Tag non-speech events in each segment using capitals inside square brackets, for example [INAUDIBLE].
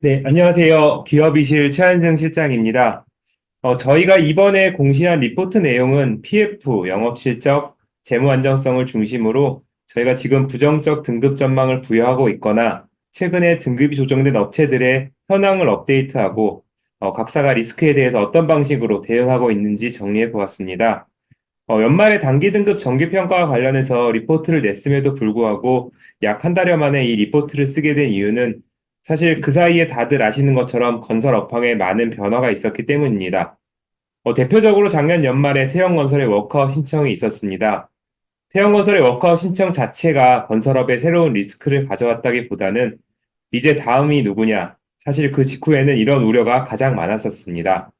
네, 안녕하세요. 기업이실 최한승 실장입니다. 어, 저희가 이번에 공시한 리포트 내용은 PF, 영업실적, 재무 안정성을 중심으로 저희가 지금 부정적 등급 전망을 부여하고 있거나 최근에 등급이 조정된 업체들의 현황을 업데이트하고 어, 각사가 리스크에 대해서 어떤 방식으로 대응하고 있는지 정리해 보았습니다. 어, 연말에 단기 등급 정기 평가와 관련해서 리포트를 냈음에도 불구하고 약 한 달여 만에 이 리포트를 쓰게 된 이유는 사실 그 사이에 다들 아시는 것처럼 건설 업황에 많은 변화가 있었기 때문입니다. 어, 대표적으로 작년 연말에 태영건설의 워크아웃 신청이 있었습니다. 태영건설의 워크아웃 신청 자체가 건설업에 새로운 리스크를 가져왔다기보다는 이제 다음이 누구냐. 사실 그 직후에는 이런 우려가 가장 많았었습니다.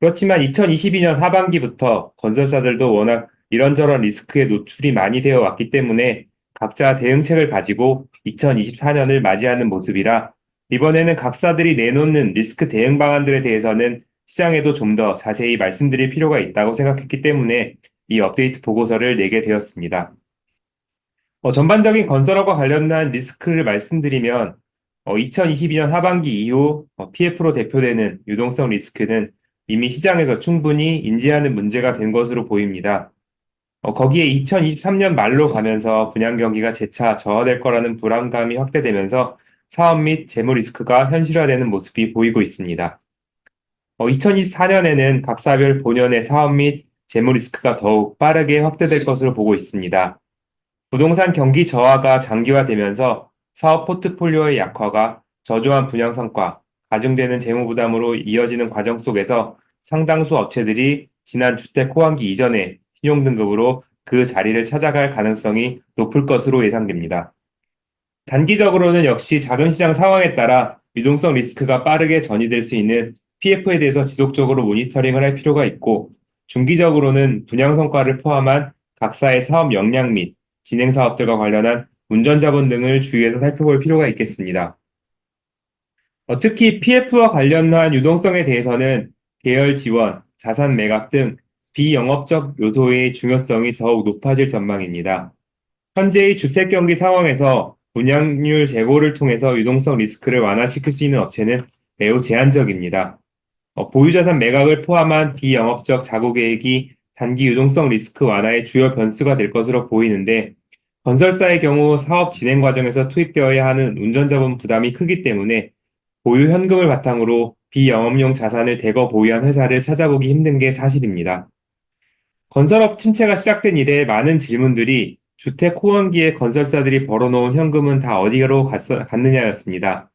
그렇지만 2022년 하반기부터 건설사들도 워낙 이런저런 리스크에 노출이 많이 되어 왔기 때문에 각자 대응책을 가지고 2024년을 맞이하는 모습이라 이번에는 각사들이 내놓는 리스크 대응 방안들에 대해서는 시장에도 좀 더 자세히 말씀드릴 필요가 있다고 생각했기 때문에 이 업데이트 보고서를 내게 되었습니다. 어, 전반적인 건설업과 관련한 리스크를 말씀드리면 어, 2022년 하반기 이후 어, PF로 대표되는 유동성 리스크는 이미 시장에서 충분히 인지하는 문제가 된 것으로 보입니다. 어, 거기에 2023년 말로 가면서 분양 경기가 재차 저하될 거라는 불안감이 확대되면서 사업 및 재무 리스크가 현실화되는 모습이 보이고 있습니다. 어, 2024년에는 각 사별 본연의 사업 및 재무 리스크가 더욱 빠르게 확대될 것으로 보고 있습니다. 부동산 경기 저하가 장기화되면서 사업 포트폴리오의 약화가 저조한 분양 성과, 가중되는 재무 부담으로 이어지는 과정 속에서 상당수 업체들이 지난 주택 호황기 이전에 신용 등급으로 그 자리를 찾아갈 가능성이 높을 것으로 예상됩니다. 단기적으로는 역시 작은 시장 상황에 따라 유동성 리스크가 빠르게 전이될 수 있는 PF에 대해서 지속적으로 모니터링을 할 필요가 있고, 중기적으로는 분양 성과를 포함한 각사의 사업 역량 및 진행 사업들과 관련한 운전 자본 등을 주의해서 살펴볼 필요가 있겠습니다. 어, 특히 PF와 관련한 유동성에 대해서는 계열 지원, 자산 매각 등 비영업적 요소의 중요성이 더욱 높아질 전망입니다. 현재의 주택 경기 상황에서 분양률 제고를 통해서 유동성 리스크를 완화시킬 수 있는 업체는 매우 제한적입니다. 어, 보유자산 매각을 포함한 비영업적 자구 계획이 단기 유동성 리스크 완화의 주요 변수가 될 것으로 보이는데 건설사의 경우 사업 진행 과정에서 투입되어야 하는 운전자본 부담이 크기 때문에 보유 현금을 바탕으로 비영업용 자산을 대거 보유한 회사를 찾아보기 힘든 게 사실입니다. 건설업 침체가 시작된 이래 많은 질문들이 주택 호황기에 건설사들이 벌어놓은 현금은 다 어디로 갔, 갔느냐였습니다.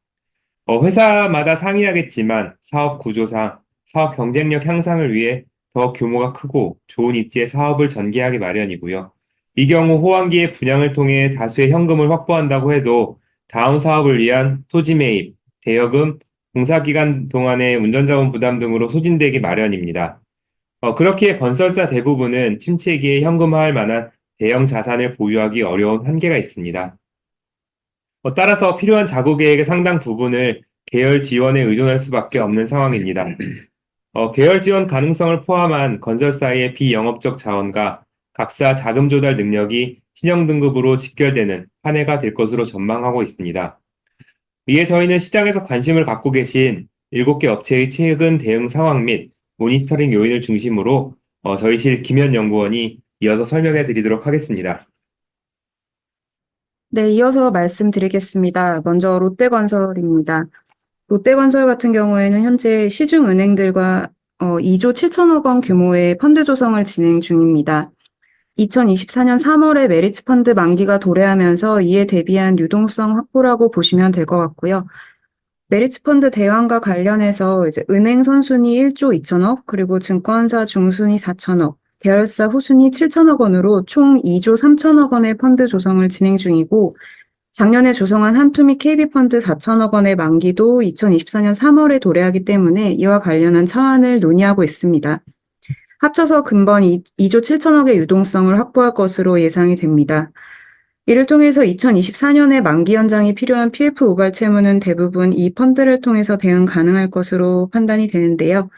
어, 회사마다 상이하겠지만 사업 구조상 사업 경쟁력 향상을 위해 더 규모가 크고 좋은 입지의 사업을 전개하기 마련이고요. 이 경우 호황기의 분양을 통해 다수의 현금을 확보한다고 해도 다음 사업을 위한 토지 매입, 대여금, 공사기간 동안의 운전자원 부담 등으로 소진되기 마련입니다. 어, 그렇기에 건설사 대부분은 침체기에 현금화할 만한 대형 자산을 보유하기 어려운 한계가 있습니다. 어, 따라서 필요한 자구 계획의 상당 부분을 계열 지원에 의존할 수밖에 없는 상황입니다. 어, 계열 지원 가능성을 포함한 건설사의 비영업적 자원과 각사 자금 조달 능력이 신용 등급으로 직결되는 한 해가 될 것으로 전망하고 있습니다. 이에 저희는 시장에서 관심을 갖고 계신 7개 업체의 최근 대응 상황 및 모니터링 요인을 중심으로 어, 저희실 김현 연구원이 이어서 설명해 드리도록 하겠습니다. 네, 이어서 말씀드리겠습니다. 먼저 롯데건설입니다. 롯데건설 같은 경우에는 현재 시중 은행들과 어, 2조 7천억 원 규모의 펀드 조성을 진행 중입니다. 2024년 3월에 메리츠 펀드 만기가 도래하면서 이에 대비한 유동성 확보라고 보시면 될 것 같고요. 메리츠 펀드 대환과 관련해서 이제 은행 선순위 1조 2천억, 그리고 증권사 중순위 4천억, 계열사 후순위 7천억 원으로 총 2조 3천억 원의 펀드 조성을 진행 중이고, 작년에 조성한 한투미 KB펀드 4천억 원의 만기도 2024년 3월에 도래하기 때문에 이와 관련한 차환을 논의하고 있습니다. 합쳐서 근본 2조 7천억의 유동성을 확보할 것으로 예상이 됩니다. 이를 통해서 2024년에 만기 연장이 필요한 PF 우발 채무는 대부분 이 펀드를 통해서 대응 가능할 것으로 판단이 되는데요.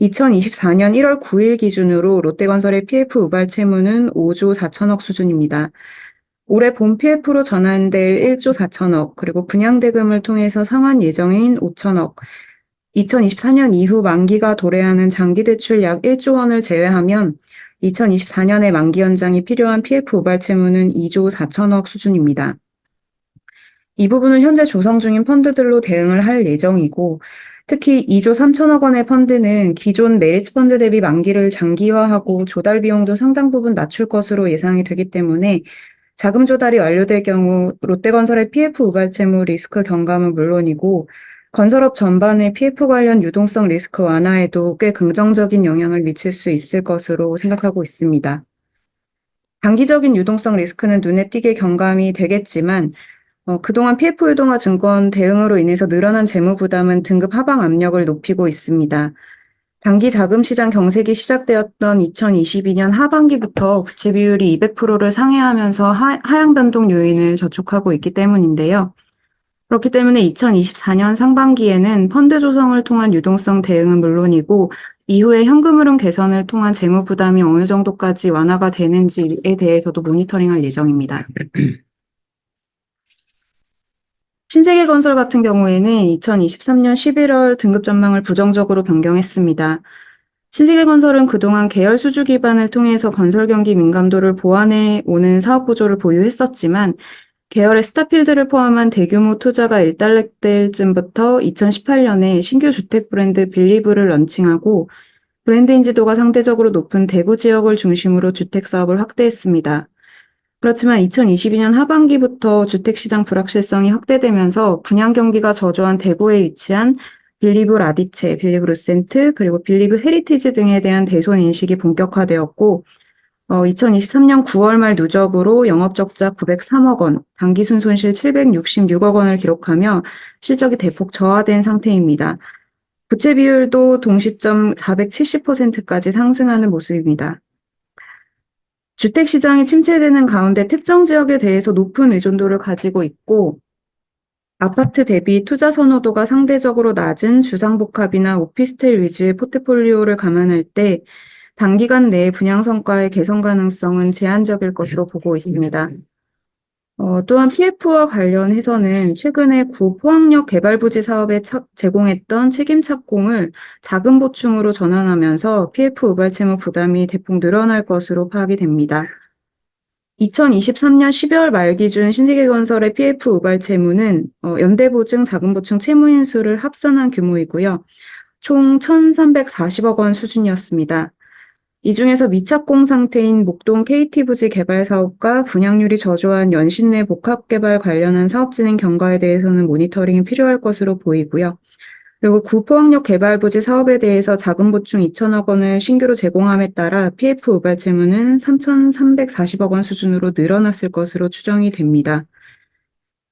2024년 1월 9일 기준으로 롯데건설의 PF 우발 채무는 5조 4천억 수준입니다. 올해 본 PF로 전환될 1조 4천억, 그리고 분양대금을 통해서 상환 예정인 5천억, 2024년 이후 만기가 도래하는 장기대출 약 1조 원을 제외하면 2024년에 만기 연장이 필요한 PF 우발 채무는 2조 4천억 수준입니다. 이 부분은 현재 조성 중인 펀드들로 대응을 할 예정이고, 특히 2조 3천억 원의 펀드는 기존 메리츠 펀드 대비 만기를 장기화하고 조달 비용도 상당 부분 낮출 것으로 예상이 되기 때문에 자금 조달이 완료될 경우 롯데건설의 PF 우발 채무 리스크 경감은 물론이고 건설업 전반의 PF 관련 유동성 리스크 완화에도 꽤 긍정적인 영향을 미칠 수 있을 것으로 생각하고 있습니다. 단기적인 유동성 리스크는 눈에 띄게 경감이 되겠지만 어, 그동안 PF 유동화 증권 대응으로 인해서 늘어난 재무 부담은 등급 하방 압력을 높이고 있습니다. 단기 자금 시장 경색이 시작되었던 2022년 하반기부터 부채 비율이 200%를 상회하면서 하, 하향 변동 요인을 저촉하고 있기 때문인데요. 그렇기 때문에 2024년 상반기에는 펀드 조성을 통한 유동성 대응은 물론이고 이후에 현금 흐름 개선을 통한 재무 부담이 어느 정도까지 완화가 되는지에 대해서도 모니터링할 예정입니다. [CLEARS THROAT] 신세계건설 같은 경우에는 2023년 11월 등급 전망을 부정적으로 변경했습니다. 신세계건설은 그동안 계열 수주 기반을 통해서 건설 경기 민감도를 보완해 오는 사업 구조를 보유했었지만 계열의 스타필드를 포함한 대규모 투자가 일단락될 쯤부터 2018년에 신규 주택 브랜드 빌리브를 런칭하고 브랜드 인지도가 상대적으로 높은 대구 지역을 중심으로 주택 사업을 확대했습니다. 그렇지만 2022년 하반기부터 주택시장 불확실성이 확대되면서 분양 경기가 저조한 대구에 위치한 빌리브 라디체, 빌리브 루센트, 그리고 빌리브 헤리티지 등에 대한 대손 인식이 본격화되었고, 어, 2023년 9월 말 누적으로 영업적자 903억 원, 당기순 손실 766억 원을 기록하며 실적이 대폭 저하된 상태입니다. 부채 비율도 동시점 470%까지 상승하는 모습입니다. 주택 시장이 침체되는 가운데 특정 지역에 대해서 높은 의존도를 가지고 있고, 아파트 대비 투자 선호도가 상대적으로 낮은 주상복합이나 오피스텔 위주의 포트폴리오를 감안할 때 단기간 내에 분양 성과의 개선 가능성은 제한적일 것으로 보고 있습니다. 어, 또한 PF와 관련해서는 최근에 구 포항역 개발 부지 사업에 차- 제공했던 책임 착공을 자금 보충으로 전환하면서 PF 우발 채무 부담이 대폭 늘어날 것으로 파악이 됩니다. 2023년 12월 말 기준 신세계건설의 PF 우발 채무는 어, 연대보증 자금보충 채무인수를 합산한 규모이고요. 총 1,340억 원 수준이었습니다. 이 중에서 미착공 상태인 목동 KT부지 개발 사업과 분양률이 저조한 연신내 복합 개발 관련한 사업 진행 경과에 대해서는 모니터링이 필요할 것으로 보이고요. 그리고 구포항역 개발 부지 사업에 대해서 자금 보충 2천억 원을 신규로 제공함에 따라 PF 우발 채무는 3,340억 원 수준으로 늘어났을 것으로 추정이 됩니다.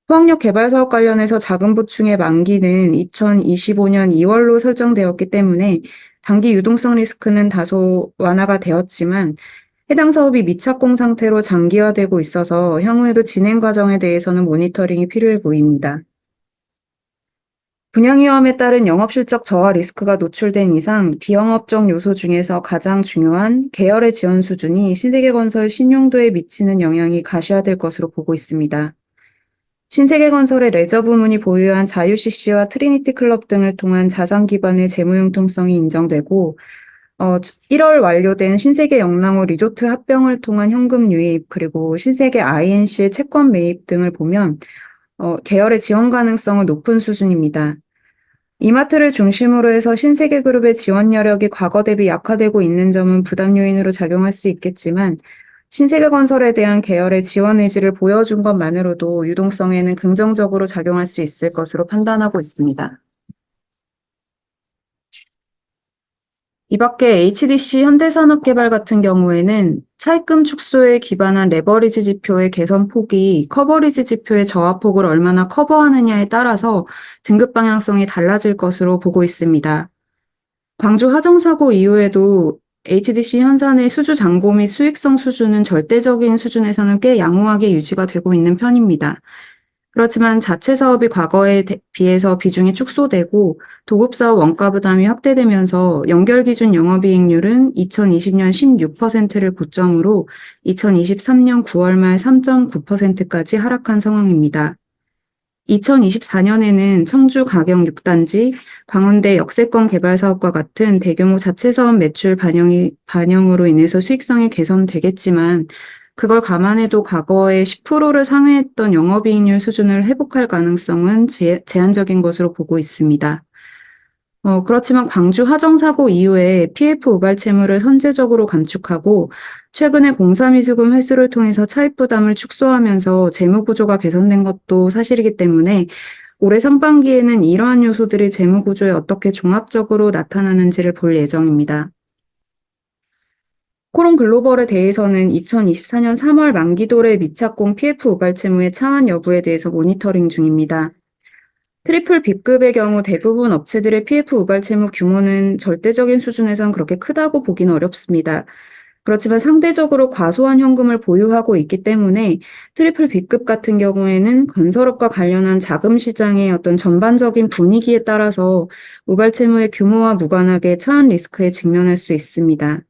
포항역 개발 사업 관련해서 자금 보충의 만기는 2025년 2월로 설정되었기 때문에 단기 유동성 리스크는 다소 완화가 되었지만 해당 사업이 미착공 상태로 장기화되고 있어서 향후에도 진행 과정에 대해서는 모니터링이 필요해 보입니다. 분양 위험에 따른 영업 실적 저하 리스크가 노출된 이상 비영업적 요소 중에서 가장 중요한 계열의 지원 수준이 신세계 건설 신용도에 미치는 영향이 가시화될 것으로 보고 있습니다. 신세계건설의 레저 부문이 보유한 자유-CC와 트리니티 클럽 등을 통한 자산 기반의 재무 융통성이 인정되고 어, 1월 완료된 신세계 영랑호 리조트 합병을 통한 현금 유입 그리고 신세계 INC의 채권 매입 등을 보면 어, 계열의 지원 가능성은 높은 수준입니다. 이마트를 중심으로 해서 신세계 그룹의 지원 여력이 과거 대비 약화되고 있는 점은 부담 요인으로 작용할 수 있겠지만 신세계 건설에 대한 계열의 지원 의지를 보여준 것만으로도 유동성에는 긍정적으로 작용할 수 있을 것으로 판단하고 있습니다. 이 밖에 HDC 현대산업개발 같은 경우에는 차입금 축소에 기반한 레버리지 지표의 개선 폭이 커버리지 지표의 저하 폭을 얼마나 커버하느냐에 따라서 등급 방향성이 달라질 것으로 보고 있습니다. 광주 화정사고 이후에도 HDC 현산의 수주 잔고 및 수익성 수준은 절대적인 수준에서는 꽤 양호하게 유지가 되고 있는 편입니다. 그렇지만 자체 사업이 과거에 대- 비해서 비중이 축소되고 도급 사업 원가 부담이 확대되면서 연결 기준 영업이익률은 2020년 16%를 고점으로 2023년 9월 말 3.9%까지 하락한 상황입니다. 2024년에는 청주 가경 6단지, 광운대 역세권 개발 사업과 같은 대규모 자체 사업 매출 반영이, 반영으로 인해서 수익성이 개선되겠지만 그걸 감안해도 과거에 10%를 상회했던 영업이익률 수준을 회복할 가능성은 제, 제한적인 것으로 보고 있습니다. 어, 그렇지만 광주 하정 사고 이후에 PF 우발 채무를 선제적으로 감축하고 최근에 공사미수금 회수를 통해서 차입 부담을 축소하면서 재무 구조가 개선된 것도 사실이기 때문에 올해 상반기에는 이러한 요소들이 재무 구조에 어떻게 종합적으로 나타나는지를 볼 예정입니다. 코론 글로벌에 대해서는 2024년 3월 만기 도래 미착공 PF 우발 채무의 차환 여부에 대해서 모니터링 중입니다. 트리플 B급의 경우 대부분 업체들의 PF 우발 채무 규모는 절대적인 수준에선 그렇게 크다고 보기는 어렵습니다. 그렇지만 상대적으로 과소한 현금을 보유하고 있기 때문에 트리플 B급 같은 경우에는 건설업과 관련한 자금 시장의 어떤 전반적인 분위기에 따라서 우발 채무의 규모와 무관하게 차환 리스크에 직면할 수 있습니다.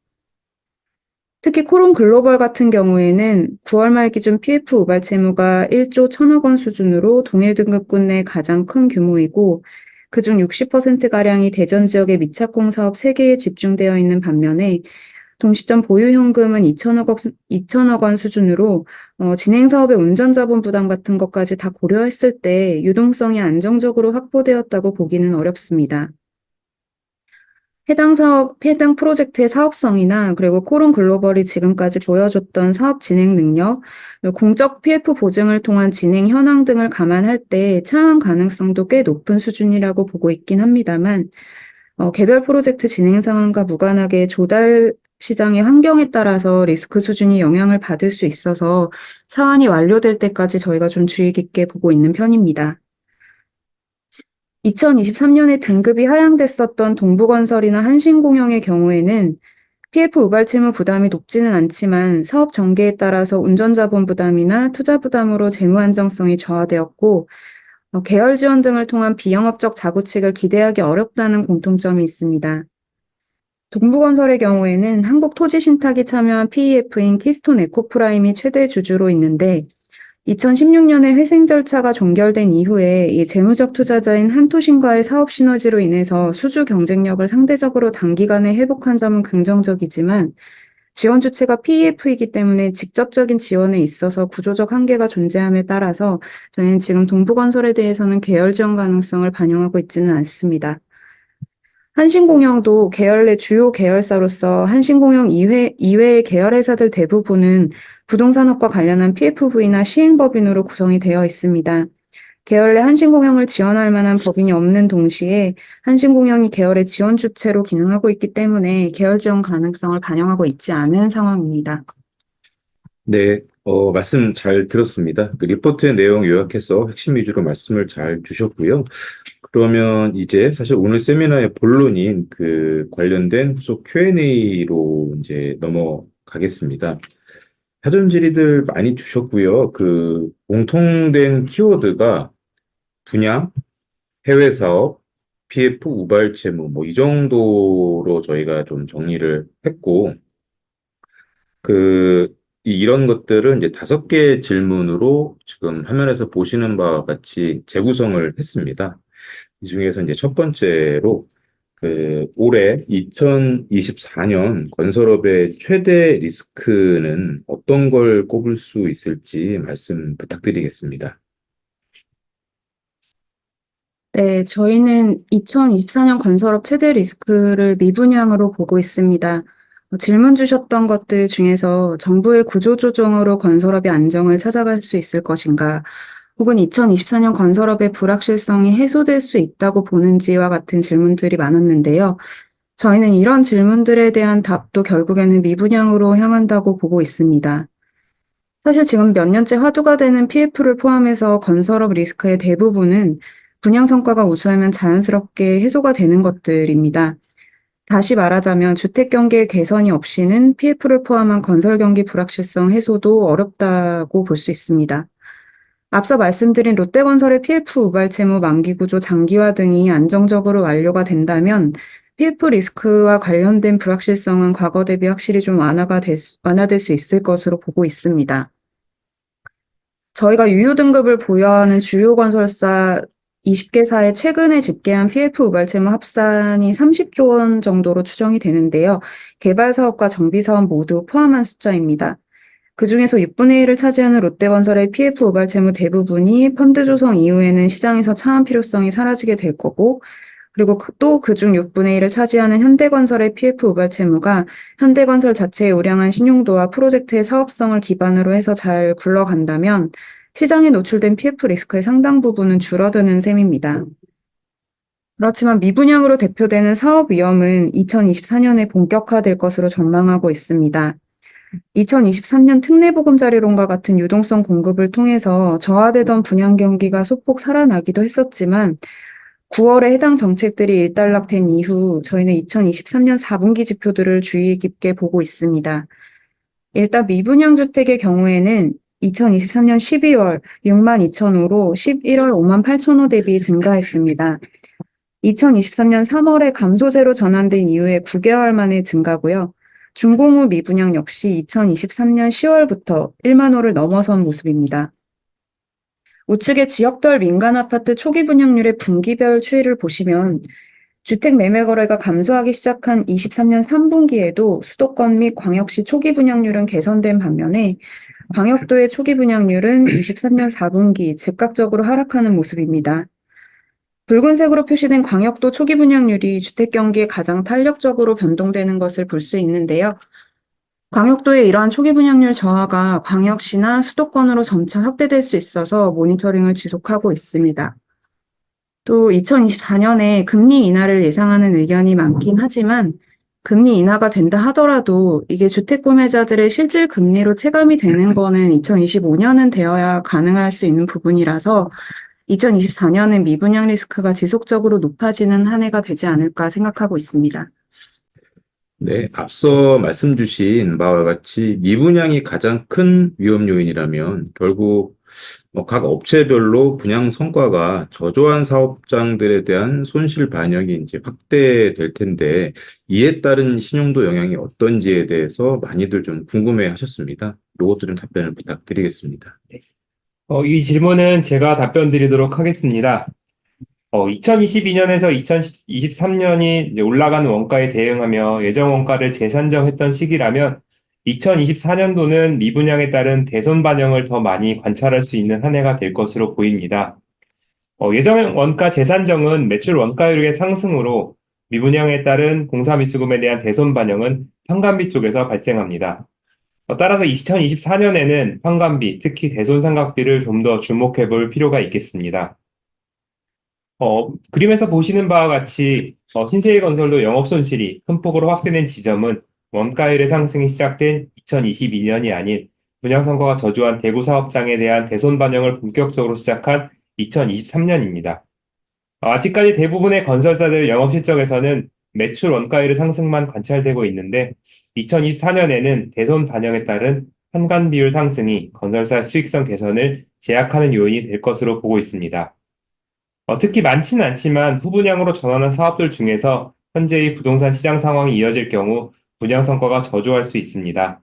특히 코론 글로벌 같은 경우에는 9월 말 기준 PF 우발 채무가 1조 1000억 원 수준으로 동일 등급군 내 가장 큰 규모이고 그중 60%가량이 대전 지역의 미착공 사업 3개에 집중되어 있는 반면에 동시점 보유 현금은 2천억 원, 2천억 원 수준으로 어, 진행 사업의 운전 자본 부담 같은 것까지 다 고려했을 때 유동성이 안정적으로 확보되었다고 보기는 어렵습니다. 해당 사업, 해당 프로젝트의 사업성이나 그리고 코론 글로벌이 지금까지 보여줬던 사업 진행 능력, 공적 PF 보증을 통한 진행 현황 등을 감안할 때 차환 가능성도 꽤 높은 수준이라고 보고 있긴 합니다만, 어, 개별 프로젝트 진행 상황과 무관하게 조달 시장의 환경에 따라서 리스크 수준이 영향을 받을 수 있어서 차환이 완료될 때까지 저희가 좀 주의 깊게 보고 있는 편입니다. 2023년에 등급이 하향됐었던 동부건설이나 한신공영의 경우에는 PF 우발 채무 부담이 높지는 않지만 사업 전개에 따라서 운전자본 부담이나 투자 부담으로 재무 안정성이 저하되었고 어, 계열 지원 등을 통한 비영업적 자구책을 기대하기 어렵다는 공통점이 있습니다. 동부건설의 경우에는 한국토지신탁이 참여한 PEF인 키스톤 에코프라임이 최대 주주로 있는데 2016년에 회생 절차가 종결된 이후에 이 재무적 투자자인 한토신과의 사업 시너지로 인해서 수주 경쟁력을 상대적으로 단기간에 회복한 점은 긍정적이지만 지원 주체가 PEF이기 때문에 직접적인 지원에 있어서 구조적 한계가 존재함에 따라서 저희는 지금 동부건설에 대해서는 계열 지원 가능성을 반영하고 있지는 않습니다. 한신공영도 계열 내 주요 계열사로서 한신공영 이외, 이외의 계열 회사들 대부분은 부동산업과 관련한 PFV나 시행법인으로 구성이 되어 있습니다. 계열 내 한신공영을 지원할 만한 법인이 없는 동시에 한신공영이 계열의 지원 주체로 기능하고 있기 때문에 계열 지원 가능성을 반영하고 있지 않은 상황입니다. 네, 어, 말씀 잘 들었습니다. 그 리포트의 내용 요약해서 핵심 위주로 말씀을 잘 주셨고요. 그러면 이제 사실 오늘 세미나의 본론인 그 관련된 후속 Q&A로 이제 넘어가겠습니다. 사전 질의들 많이 주셨고요. 그 공통된 키워드가 분양, 해외 사업, PF 우발 채무 뭐 이 정도로 저희가 좀 정리를 했고 그 이- 이런 것들은 이제 다섯 개의 질문으로 지금 화면에서 보시는 바와 같이 재구성을 했습니다. 이 중에서 이제 첫 번째로 그 올해 2024년 건설업의 최대 리스크는 어떤 걸 꼽을 수 있을지 말씀 부탁드리겠습니다. 네, 저희는 2024년 건설업 최대 리스크를 미분양으로 보고 있습니다. 어, 질문 주셨던 것들 중에서 정부의 구조조정으로 건설업의 안정을 찾아갈 수 있을 것인가, 혹은 2024년 건설업의 불확실성이 해소될 수 있다고 보는지와 같은 질문들이 많았는데요. 저희는 이런 질문들에 대한 답도 결국에는 미분양으로 향한다고 보고 있습니다. 사실 지금 몇 년째 화두가 되는 PF를 포함해서 건설업 리스크의 대부분은 분양 성과가 우수하면 자연스럽게 해소가 되는 것들입니다. 다시 말하자면 주택 경기 개선이 없이는 PF를 포함한 건설 경기 불확실성 해소도 어렵다고 볼 수 있습니다. 앞서 말씀드린 롯데건설의 PF 우발 채무 만기 구조 장기화 등이 안정적으로 완료가 된다면 PF 리스크와 관련된 불확실성은 과거 대비 확실히 좀 완화가 될 수- 완화될 수 있을 것으로 보고 있습니다. 저희가 유효 등급을 보유하는 주요 건설사 20개사의 최근에 집계한 PF 우발 채무 합산이 30조 원 정도로 추정이 되는데요. 개발 사업과 정비 사업 모두 포함한 숫자입니다. 그중에서 6분의 1을 차지하는 롯데건설의 PF 우발 채무 대부분이 펀드 조성 이후에는 시장에서 차환 필요성이 사라지게 될 거고, 그리고 또 그중 6분의 1을 차지하는 현대건설의 PF 우발 채무가 현대건설 자체의 우량한 신용도와 프로젝트의 사업성을 기반으로 해서 잘 굴러간다면 시장에 노출된 PF 리스크의 상당 부분은 줄어드는 셈입니다. 그렇지만 미분양으로 대표되는 사업 위험은 2024년에 본격화될 것으로 전망하고 있습니다. 2023년 특례보금자리론과 같은 유동성 공급을 통해서 저하되던 분양 경기가 소폭 살아나기도 했었지만 9월에 해당 정책들이 일단락된 이후 저희는 2023년 4분기 지표들을 주의 깊게 보고 있습니다. 일단 미분양 주택의 경우에는 2023년 12월 6만 2천 호로 11월 5만 8천 호 대비 증가했습니다. 2023년 3월에 감소세로 전환된 이후에 9개월 만에 증가고요. 준공후 미분양 역시 2023년 10월부터 1만 호를 넘어선 모습입니다. 우측의 지역별 민간 아파트 초기 분양률의 분기별 추이를 보시면 주택 매매 거래가 감소하기 시작한 23년 3분기에도 수도권 및 광역시 초기 분양률은 개선된 반면에 광역도의 초기 분양률은 23년 4분기 즉각적으로 하락하는 모습입니다. 붉은색으로 표시된 광역도 초기 분양률이 주택 경기에 가장 탄력적으로 변동되는 것을 볼 수 있는데요. 광역도의 이러한 초기 분양률 저하가 광역시나 수도권으로 점차 확대될 수 있어서 모니터링을 지속하고 있습니다. 또 2024년에 금리 인하를 예상하는 의견이 많긴 하지만 금리 인하가 된다 하더라도 이게 주택 구매자들의 실질 금리로 체감이 되는 거는 2025년은 되어야 가능할 수 있는 부분이라서 2024년은 미분양 리스크가 지속적으로 높아지는 한 해가 되지 않을까 생각하고 있습니다. 네, 앞서 말씀 주신 바와 같이 미분양이 가장 큰 위험 요인이라면 결국 뭐각 업체별로 분양 성과가 저조한 사업장들에 대한 손실 반영이 이제 확대될 텐데 이에 따른 신용도 영향이 어떤지에 대해서 많이들 좀 궁금해 하셨습니다. 요것도 좀 답변을 부탁드리겠습니다. 어, 이 질문은 제가 답변 드리도록 하겠습니다. 어, 2022년에서 2023년이 올라가는 원가에 대응하며 예정 원가를 재산정했던 시기라면 2024년도는 미분양에 따른 대손 반영을 더 많이 관찰할 수 있는 한 해가 될 것으로 보입니다. 어, 예정 원가 재산정은 매출 원가율의 상승으로 미분양에 따른 공사 미수금에 대한 대손 반영은 판관비 쪽에서 발생합니다. 어, 따라서 2024년에는 판관비, 특히 대손상각비를 좀 더 주목해 볼 필요가 있겠습니다. 어, 그림에서 보시는 바와 같이 어, 신세계건설도 영업손실이 큰 폭으로 확대된 지점은 원가율의 상승이 시작된 2022년이 아닌 분양 성과가 저조한 대구 사업장에 대한 대손 반영을 본격적으로 시작한 2023년입니다. 아직까지 대부분의 건설사들 영업 실적에서는 매출 원가율의 상승만 관찰되고 있는데 2024년에는 대손 반영에 따른 판관 비율 상승이 건설사 수익성 개선을 제약하는 요인이 될 것으로 보고 있습니다. 어, 특히 많지는 않지만 후분양으로 전환한 사업들 중에서 현재의 부동산 시장 상황이 이어질 경우 분양 성과가 저조할 수 있습니다.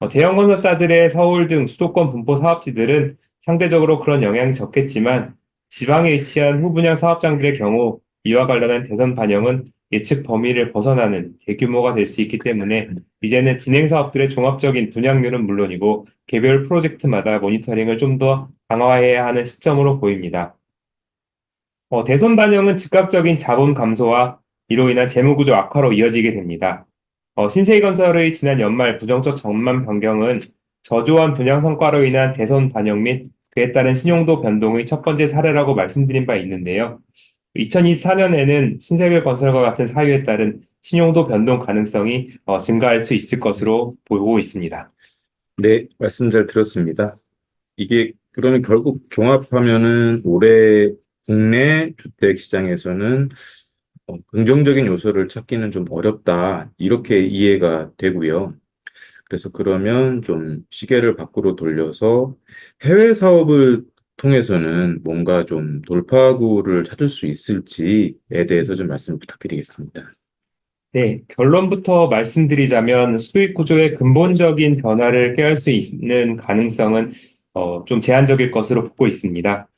어, 대형 건설사들의 서울 등 수도권 분포 사업지들은 상대적으로 그런 영향이 적겠지만 지방에 위치한 후분양 사업장들의 경우 이와 관련한 대선 반영은 예측 범위를 벗어나는 대규모가 될 수 있기 때문에 이제는 진행 사업들의 종합적인 분양률은 물론이고 개별 프로젝트마다 모니터링을 좀 더 강화해야 하는 시점으로 보입니다. 어, 대손 반영은 즉각적인 자본 감소와 이로 인한 재무구조 악화로 이어지게 됩니다. 어, 신세계건설의 지난 연말 부정적 전망 변경은 저조한 분양 성과로 인한 대손 반영 및 그에 따른 신용도 변동의 첫 번째 사례라고 말씀드린 바 있는데요. 2024년에는 신세계 건설과 같은 사유에 따른 신용도 변동 가능성이 어, 증가할 수 있을 것으로 보고 있습니다. 네, 말씀 잘 들었습니다. 이게 그러면 결국 종합하면은 올해 국내 주택 시장에서는 어, 긍정적인 요소를 찾기는 좀 어렵다. 이렇게 이해가 되고요. 그래서 그러면 좀 시계를 밖으로 돌려서 해외 사업을 통해서는 뭔가 좀 돌파구를 찾을 수 있을지에 대해서 좀 말씀 부탁드리겠습니다. 네, 결론부터 말씀드리자면 수익 구조의 근본적인 변화를 꾀할 수 있는 가능성은 어, 좀 제한적일 것으로 보고 있습니다.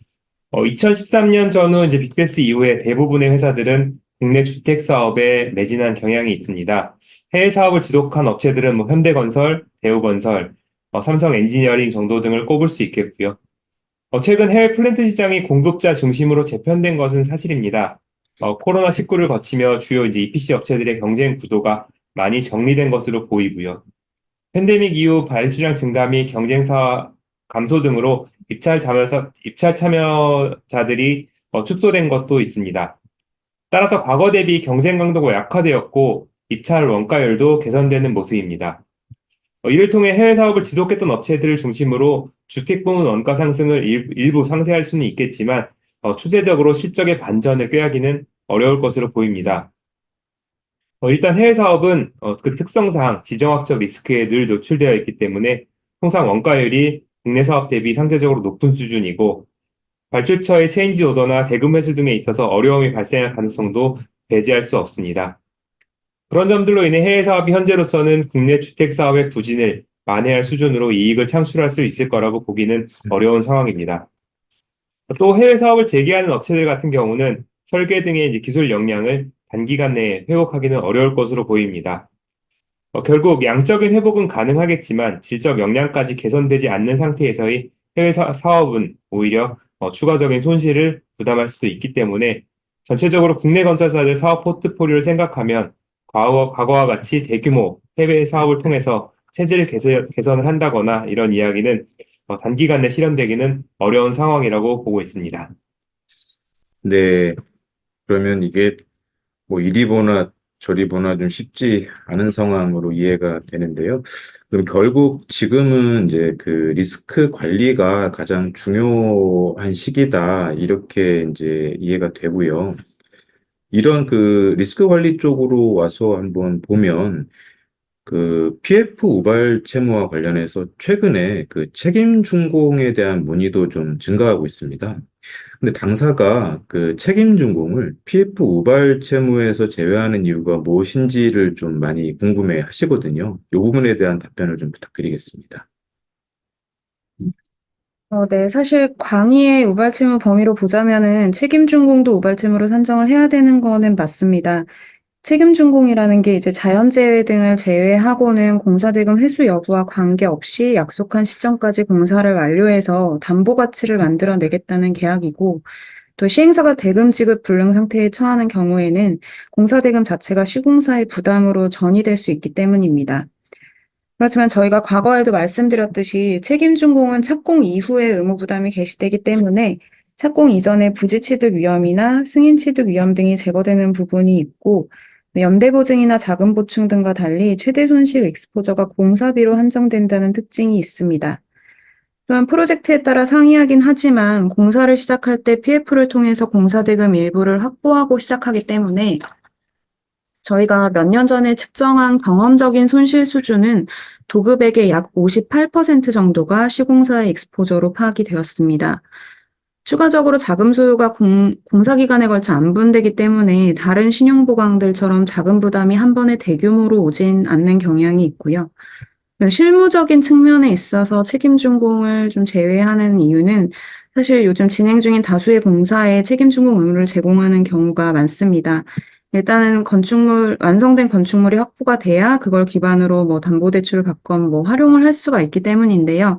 어, 2013년 전후 이제 빅베스 이후에 대부분의 회사들은 국내 주택 사업에 매진한 경향이 있습니다. 해외 사업을 지속한 업체들은 뭐 현대건설, 대우건설, 어, 삼성 엔지니어링 정도 등을 꼽을 수 있겠고요. 어, 최근 해외 플랜트 시장이 공급자 중심으로 재편된 것은 사실입니다. 어, 코로나19를 거치며 주요 이제 EPC 업체들의 경쟁 구도가 많이 정리된 것으로 보이고요. 팬데믹 이후 발주량 증가 및 경쟁사 감소 등으로 입찰 참여자, 입찰 참여자들이 어, 축소된 것도 있습니다. 따라서 과거 대비 경쟁 강도가 약화되었고 입찰 원가율도 개선되는 모습입니다. 어, 이를 통해 해외 사업을 지속했던 업체들을 중심으로 주택 부문 원가 상승을 일, 일부 상쇄할 수는 있겠지만 어, 추세적으로 실적의 반전을 꾀하기는 어려울 것으로 보입니다. 어, 일단 해외 사업은 어, 그 특성상 지정학적 리스크에 늘 노출되어 있기 때문에 통상 원가율이 국내 사업 대비 상대적으로 높은 수준이고 발주처의 체인지 오더나 대금 회수 등에 있어서 어려움이 발생할 가능성도 배제할 수 없습니다. 그런 점들로 인해 해외 사업이 현재로서는 국내 주택 사업의 부진을 만회할 수준으로 이익을 창출할 수 있을 거라고 보기는 어려운 상황입니다. 또 해외 사업을 재개하는 업체들 같은 경우는 설계 등의 기술 역량을 단기간 내에 회복하기는 어려울 것으로 보입니다. 어, 결국 양적인 회복은 가능하겠지만 질적 역량까지 개선되지 않는 상태에서의 해외 사, 사업은 오히려 어, 추가적인 손실을 부담할 수도 있기 때문에 전체적으로 국내 건설사들 사업 포트폴리오를 생각하면 과거, 과거와 같이 대규모 해외 사업을 통해서 체질 개선, 개선 을 한다거나 이런 이야기는 어, 단기간 내 실현되기는 어려운 상황이라고 보고 있습니다. 네, 그러면 이게 뭐 이리 보나 저리 보나 좀 쉽지 않은 상황으로 이해가 되는데요. 그럼 결국 지금은 이제 그 리스크 관리가 가장 중요한 시기다, 이렇게 이제 이해가 되고요. 이런 그 리스크 관리 쪽으로 와서 한번 보면 그 PF 우발 채무와 관련해서 최근에 그 책임 준공에 대한 문의도 좀 증가하고 있습니다. 근데 당사가 그 책임 준공을 PF 우발 채무에서 제외하는 이유가 무엇인지를 좀 많이 궁금해 하시거든요. 이 부분에 대한 답변을 좀 부탁드리겠습니다. 어, 네, 사실 광의의 우발채무 범위로 보자면은 책임준공도 우발채무로 산정을 해야 되는 거는 맞습니다. 책임준공이라는 게 이제 자연재해 등을 제외하고는 공사대금 회수 여부와 관계없이 약속한 시점까지 공사를 완료해서 담보 가치를 만들어내겠다는 계약이고, 또 시행사가 대금 지급 불능 상태에 처하는 경우에는 공사대금 자체가 시공사의 부담으로 전이될 수 있기 때문입니다. 그렇지만 저희가 과거에도 말씀드렸듯이 책임준공은 착공 이후에 의무 부담이 개시되기 때문에 착공 이전에 부지 취득 위험이나 승인 취득 위험 등이 제거되는 부분이 있고 연대 보증이나 자금 보충 등과 달리 최대 손실 익스포저가 공사비로 한정된다는 특징이 있습니다. 또한 프로젝트에 따라 상이하긴 하지만 공사를 시작할 때 PF를 통해서 공사대금 일부를 확보하고 시작하기 때문에 저희가 몇 년 전에 측정한 경험적인 손실 수준은 도급액의 약 58% 정도가 시공사의 익스포저로 파악이 되었습니다. 추가적으로 자금 소요가 공, 공사 기간에 걸쳐 안 분되기 때문에 다른 신용 보강들처럼 자금 부담이 한 번에 대규모로 오진 않는 경향이 있고요. 실무적인 측면에 있어서 책임 준공을 좀 제외하는 이유는 사실 요즘 진행 중인 다수의 공사에 책임 준공 의무를 제공하는 경우가 많습니다. 일단은 건축물, 완성된 건축물이 확보가 돼야 그걸 기반으로 뭐 담보 대출을 받건 뭐 활용을 할 수가 있기 때문인데요.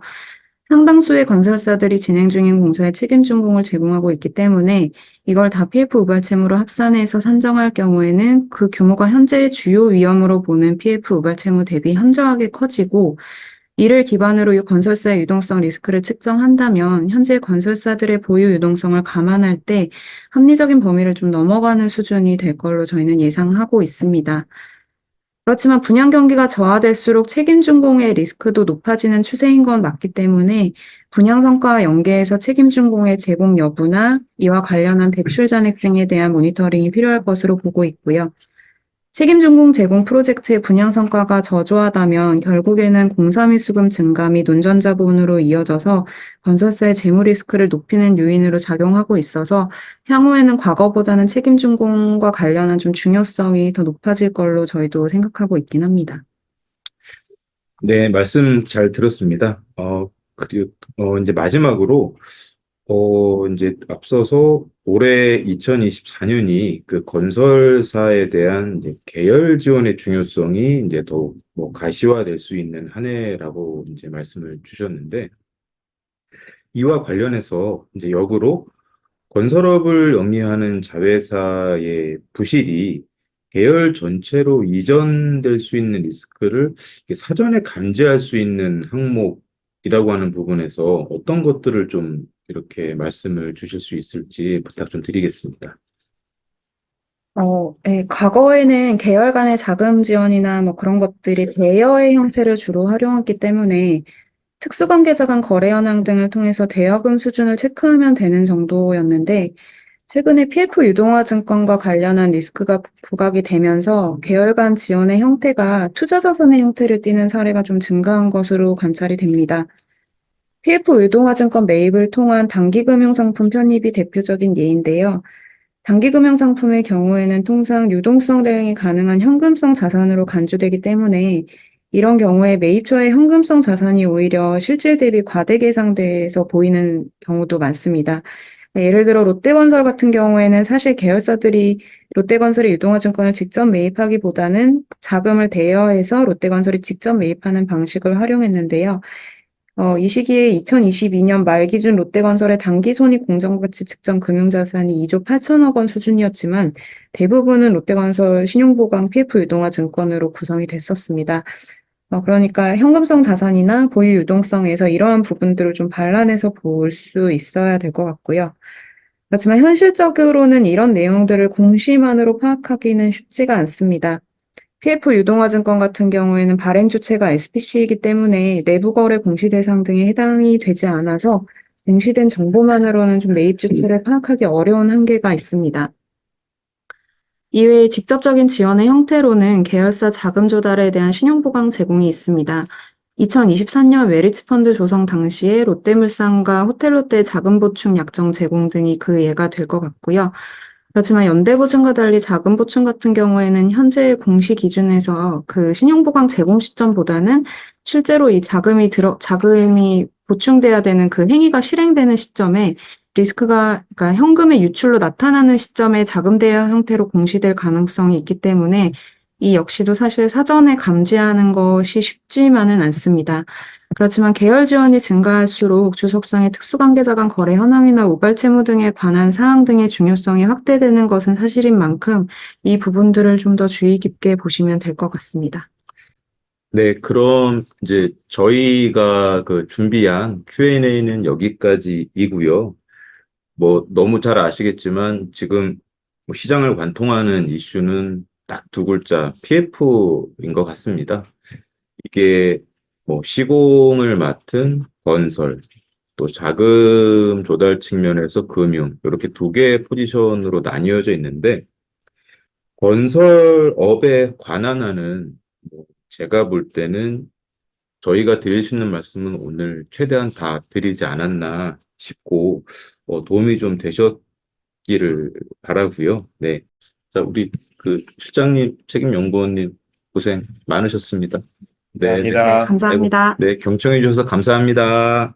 상당수의 건설사들이 진행 중인 공사에 책임 준공을 제공하고 있기 때문에 이걸 다 PF 우발 채무로 합산해서 산정할 경우에는 그 규모가 현재의 주요 위험으로 보는 PF 우발 채무 대비 현저하게 커지고 이를 기반으로 이 건설사의 유동성 리스크를 측정한다면 현재 건설사들의 보유 유동성을 감안할 때 합리적인 범위를 좀 넘어가는 수준이 될 걸로 저희는 예상하고 있습니다. 그렇지만 분양 경기가 저하될수록 책임 준공의 리스크도 높아지는 추세인 건 맞기 때문에 분양 성과와 연계해서 책임 준공의 제공 여부나 이와 관련한 대출 잔액 등에 대한 모니터링이 필요할 것으로 보고 있고요. 책임 준공 제공 프로젝트의 분양 성과가 저조하다면 결국에는 공사 및 수금 증가 및 운전자본으로 이어져서 건설사의 재무 리스크를 높이는 요인으로 작용하고 있어서 향후에는 과거보다는 책임 준공과 관련한 좀 중요성이 더 높아질 걸로 저희도 생각하고 있긴 합니다. 네, 말씀 잘 들었습니다. 어, 그리고, 어, 이제 마지막으로, 어, 이제 앞서서 올해 2024년이 그 건설사에 대한 이제 계열 지원의 중요성이 이제 더욱 뭐 가시화될 수 있는 한 해라고 이제 말씀을 주셨는데, 이와 관련해서 이제 역으로 건설업을 영위하는 자회사의 부실이 계열 전체로 이전될 수 있는 리스크를 사전에 감지할 수 있는 항목이라고 하는 부분에서 어떤 것들을 좀 이렇게 말씀을 주실 수 있을지 부탁 좀 드리겠습니다. 어, 예, 과거에는 계열 간의 자금 지원이나 뭐 그런 것들이 대여의 형태를 주로 활용했기 때문에 특수관계자 간 거래 현황 등을 통해서 대여금 수준을 체크하면 되는 정도였는데 최근에 PF 유동화 증권과 관련한 리스크가 부각이 되면서 계열 간 지원의 형태가 투자 자산의 형태를 띠는 사례가 좀 증가한 것으로 관찰이 됩니다. PF 유동화 증권 매입을 통한 단기금융상품 편입이 대표적인 예인데요. 단기금융상품의 경우에는 통상 유동성 대응이 가능한 현금성 자산으로 간주되기 때문에 이런 경우에 매입처의 현금성 자산이 오히려 실질 대비 과대 계상돼서 보이는 경우도 많습니다. 예를 들어 롯데건설 같은 경우에는 사실 계열사들이 롯데건설의 유동화증권을 직접 매입하기보다는 자금을 대여해서 롯데건설이 직접 매입하는 방식을 활용했는데요. 어, 이 시기에 2022년 말 기준 롯데건설의 단기 손익 공정가치 측정 금융자산이 2조 8천억 원 수준이었지만 대부분은 롯데건설 신용보강 PF 유동화 증권으로 구성이 됐었습니다. 어, 그러니까 현금성 자산이나 보유 유동성에서 이러한 부분들을 좀 반란해서 볼 수 있어야 될 것 같고요. 그렇지만 현실적으로는 이런 내용들을 공시만으로 파악하기는 쉽지가 않습니다. PF 유동화증권 같은 경우에는 발행 주체가 SPC이기 때문에 내부 거래 공시 대상 등에 해당이 되지 않아서 공시된 정보만으로는 좀 매입 주체를 파악하기 어려운 한계가 있습니다. 이외에 직접적인 지원의 형태로는 계열사 자금 조달에 대한 신용보강 제공이 있습니다. 2023년 웨리츠 펀드 조성 당시에 롯데물산과 호텔롯데 자금 보충 약정 제공 등이 그 예가 될 것 같고요. 그렇지만 연대보증과 달리 자금 보충 같은 경우에는 현재 공시 기준에서 그 신용보강 제공 시점보다는 실제로 이 자금이 들어, 자금이 보충돼야 되는 그 행위가 실행되는 시점에 리스크가, 그러니까 현금의 유출로 나타나는 시점에 자금 대여 형태로 공시될 가능성이 있기 때문에 이 역시도 사실 사전에 감지하는 것이 쉽지만은 않습니다. 그렇지만 계열 지원이 증가할수록 주석상의 특수관계자 간 거래 현황이나 우발 채무 등에 관한 사항 등의 중요성이 확대되는 것은 사실인 만큼 이 부분들을 좀 더 주의 깊게 보시면 될 것 같습니다. 네, 그럼 이제 저희가 그 준비한 Q&A는 여기까지이고요. 뭐 너무 잘 아시겠지만 지금 뭐 시장을 관통하는 이슈는 딱 두 글자 PF인 것 같습니다. 이게 뭐 시공을 맡은 건설, 또 자금 조달 측면에서 금융 이렇게 두 개의 포지션으로 나뉘어져 있는데 건설업에 관한 한은 뭐 제가 볼 때는 저희가 드릴 수 있는 말씀은 오늘 최대한 다 드리지 않았나 싶고 어, 도움이 좀 되셨기를 바라고요. 네, 자 우리 그 실장님, 책임 연구원님 고생 많으셨습니다. 네, 네. 감사합니다. 감사합니다. 네, 경청해 주셔서 감사합니다.